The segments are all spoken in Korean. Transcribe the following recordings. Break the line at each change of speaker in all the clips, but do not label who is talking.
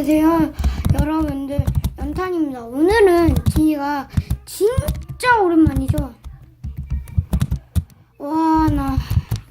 안녕하세요. 여러분들 연탄입니다. 오늘은 진이가 진짜 오랜만이죠? 와 나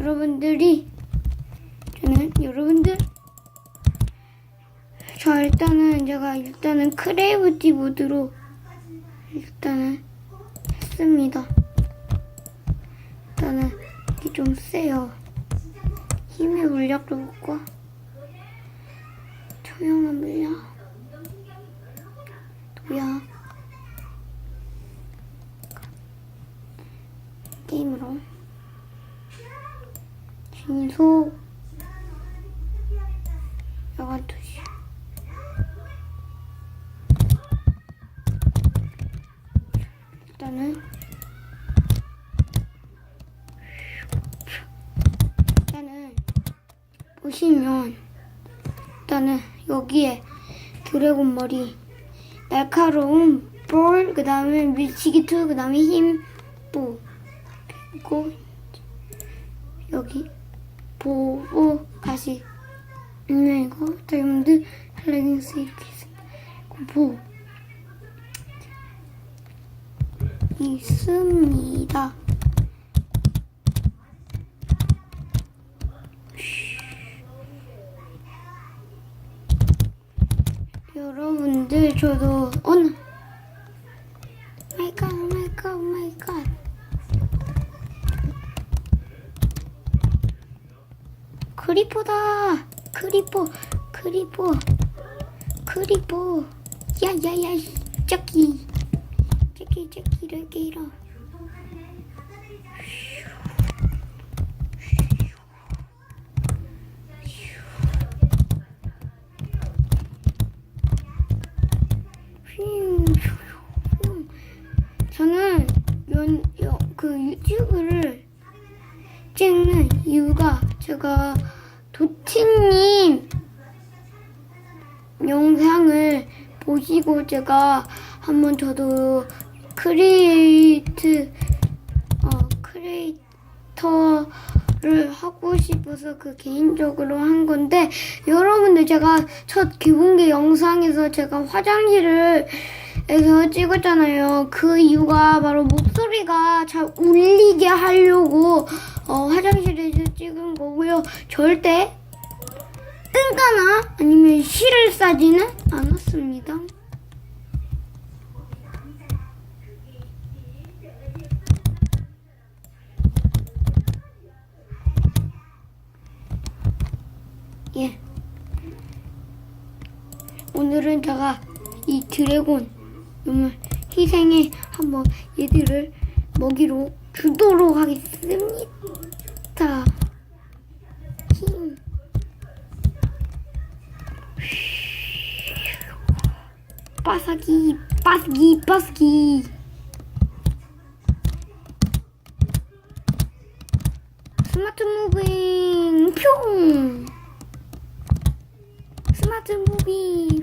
여러분들이 저는 여러분들? 자 일단은 제가 일단은 크레이브티 모드로 일단은 했습니다. 일단은 이게 좀 세요. 힘의 물약도 먹고 조용한 물량 도약 게임으로. 진소 야간 투시. 일단은. 일단은. 보시면. 일단은 여기에 드래곤 머리 날카로운 볼, 그 다음에 밀치기 투, 그 다음에 힘뿌 그리고 여기 보고 가시 있는 이거 다이아몬드 레깅스 이렇게 있습니다. 보. 있습니다 여러분들 저도 오늘 마이 갓 마이 갓 마이갓. 크리퍼다 크리퍼 크리퍼 크리퍼 야야야 저기. 저기 저기를 길어 저는 제가 도티님 영상을 보시고 제가 한번 저도 크리에이트 어 크리에이터를 하고 싶어서 그 개인적으로 한 건데 여러분들 제가 첫 기본기 영상에서 제가 화장실을 에서 찍었잖아요. 그 이유가 바로 목소리가 잘 울리게 하려고 어, 화장실에서 찍은 거고요. 절대 뜬가나 아니면 실을 싸지는 않았습니다. 예. 오늘은 제가 이 드래곤 놈을 희생해 한번 얘들을 먹이로 주도록 하겠습니다. 빠삭이, 빠삭이, 빠삭이. 스마트 무빙, 뿅. 스마트 무빙,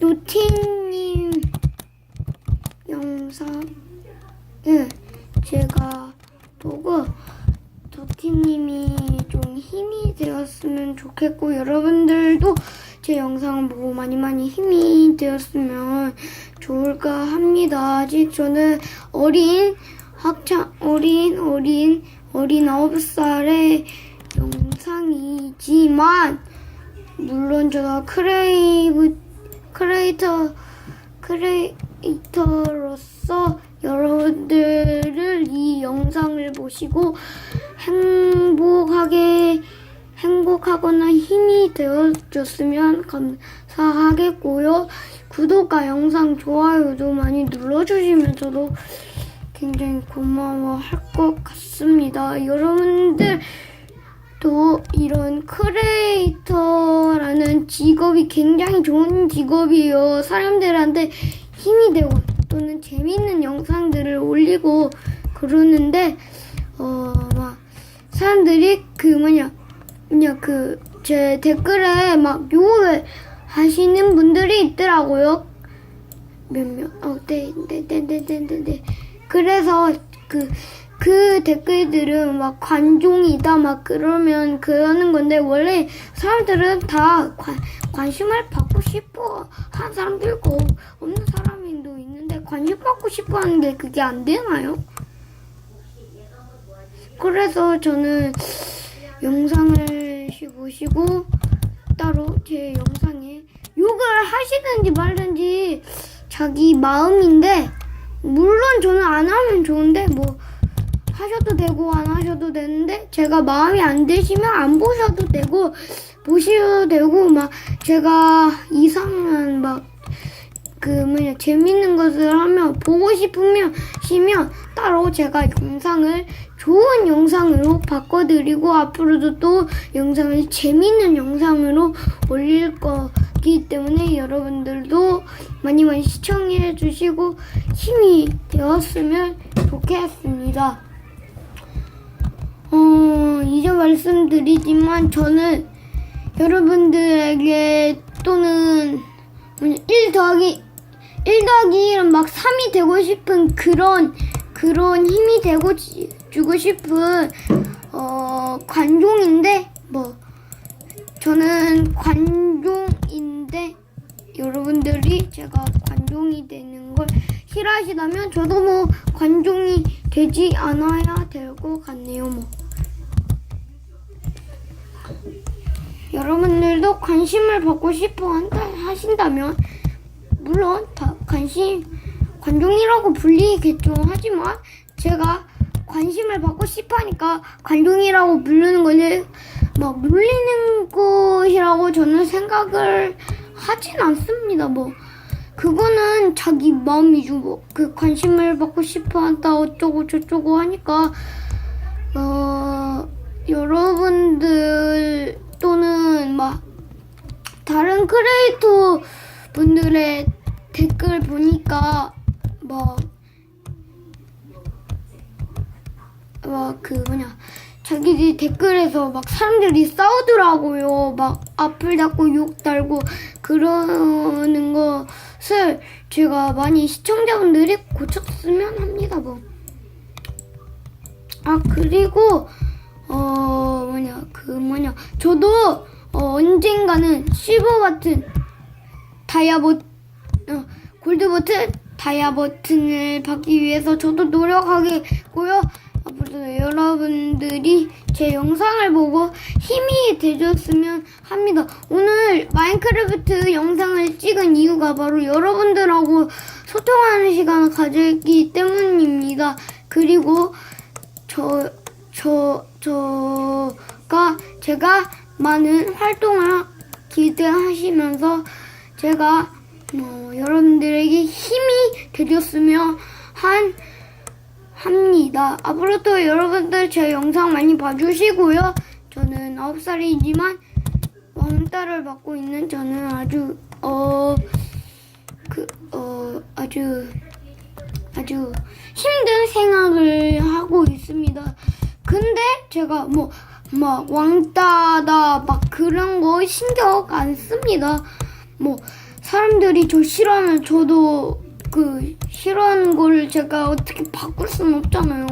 노티님 영상을 제가 보고 도티님이 좀 힘이 되었으면 좋겠고 여러분들도 제 영상을 보고 많이 많이 힘이 되었으면 좋을까 합니다. 아직 저는 어린 학창 어린 어린 어린 아홉 살의 영상이지만 물론 제가 크레이브 크리에이터 크리에이터로서 여러분들을 이 영상을 보시고 행복하게 행복하거나 힘이 되어줬으면 감사하겠고요. 구독과 영상 좋아요도 많이 눌러주시면 저도 굉장히 고마워할 것 같습니다. 여러분들 또 이런 크리에이터라는 직업이 굉장히 좋은 직업이에요. 사람들한테 힘이 되고 또는 재밌는 영상들을 올리고 그러는데 어 막 사람들이 그 뭐냐 뭐냐 그 제 댓글에 막 욕을 하시는 분들이 있더라고요. 몇몇 어 네 네 네 네 네네 그래서 그 그 댓글들은 막 관종이다 막 그러면 그러는 건데 원래 사람들은 다 관, 관심을 받고 싶어 한 사람도 있고 없는 사람도 있는데 관심 받고 싶어 하는데 그게 안 되나요? 그래서 저는 영상을 보시고 따로 제 영상에 욕을 하시든지 말든지 자기 마음인데 물론 저는 안 하면 좋은데 뭐 하셔도 되고 안 하셔도 되는데 제가 마음이 안 드시면 안 보셔도 되고 보셔도 되고 막 제가 이상한 막 그 뭐냐 재밌는 것을 하면 보고 싶으면 시면 따로 제가 영상을 좋은 영상으로 바꿔드리고 앞으로도 또 영상을 재밌는 영상으로 올릴 거기 때문에 여러분들도 많이 많이 시청해 주시고 힘이 되었으면 좋겠습니다. 어, 이제 말씀드리지만 저는 여러분들에게 또는 1 더하기 1 더하기 1은 막 3이 되고 싶은 그런 그런 힘이 되고 지- 주고 싶은 어 관종인데 뭐 저는 관종인데 여러분들이 제가 관종이 되는 걸 싫어하시다면 저도 뭐 관종이 되지 않아야 될 것 같네요 뭐 여러분들도 관심을 받고 싶어 한다 하신다면 물론 다 관심 관종이라고 불리겠죠. 하지만 제가 관심을 받고 싶어 하니까 관종이라고 부르는 것을 막 물리는 것이라고 저는 생각을 하진 않습니다. 뭐 그거는 자기 마음이죠. 뭐 그 관심을 받고 싶어 한다 어쩌고 저쩌고 하니까 어 여러분들 또는 막 다른 크리에이터 분들의 댓글 보니까 막막그 뭐냐 자기들 댓글에서 막 사람들이 싸우더라고요. 막 앞을 닫고 욕 달고 그러는 것을 제가 많이 시청자분들이 고쳤으면 합니다. 뭐. 아 그리고 어 뭐냐 그 뭐냐 저도 어, 언젠가는 실버 버튼 다이아 버 어, 골드 버튼 다이아 버튼을 받기 위해서 저도 노력하겠고요. 앞으로도 여러분들이 제 영상을 보고 힘이 되셨으면 합니다. 오늘 마인크래프트 영상을 찍은 이유가 바로 여러분들하고 소통하는 시간을 가졌기 때문입니다. 그리고 저, 저, 저가, 제가 많은 활동을 기대하시면서 제가, 뭐, 여러분들에게 힘이 되셨으면 한, 합니다. 앞으로도 여러분들 제 영상 많이 봐주시고요. 저는 9살이지만, 왕따를 받고 있는 저는 아주, 어, 그, 어, 아주, 아주 힘든 생각을 하고 있습니다. 근데 제가 뭐, 막 왕따다 막 그런 거 신경 안 씁니다. 뭐, 사람들이 저 싫어하면 저도 그 싫어하는 걸 제가 어떻게 바꿀 수는 없잖아요.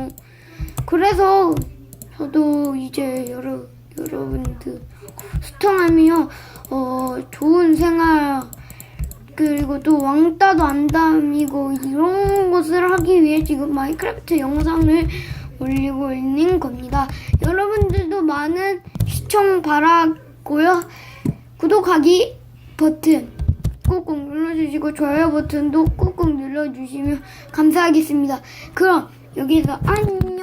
그래서 저도 이제 여러, 여러분들 소통하며 어, 좋은 생활 그리고 또 왕따도 안 다니고 이런 것을 하기 위해 지금 마인크래프트 영상을 올리고 있는 겁니다. 여러분들도 많은 시청 바라고요. 구독하기 버튼 꾹꾹. 눌러주시고 좋아요 버튼도 꾹꾹 눌러주시면 감사하겠습니다. 그럼 여기서 안녕.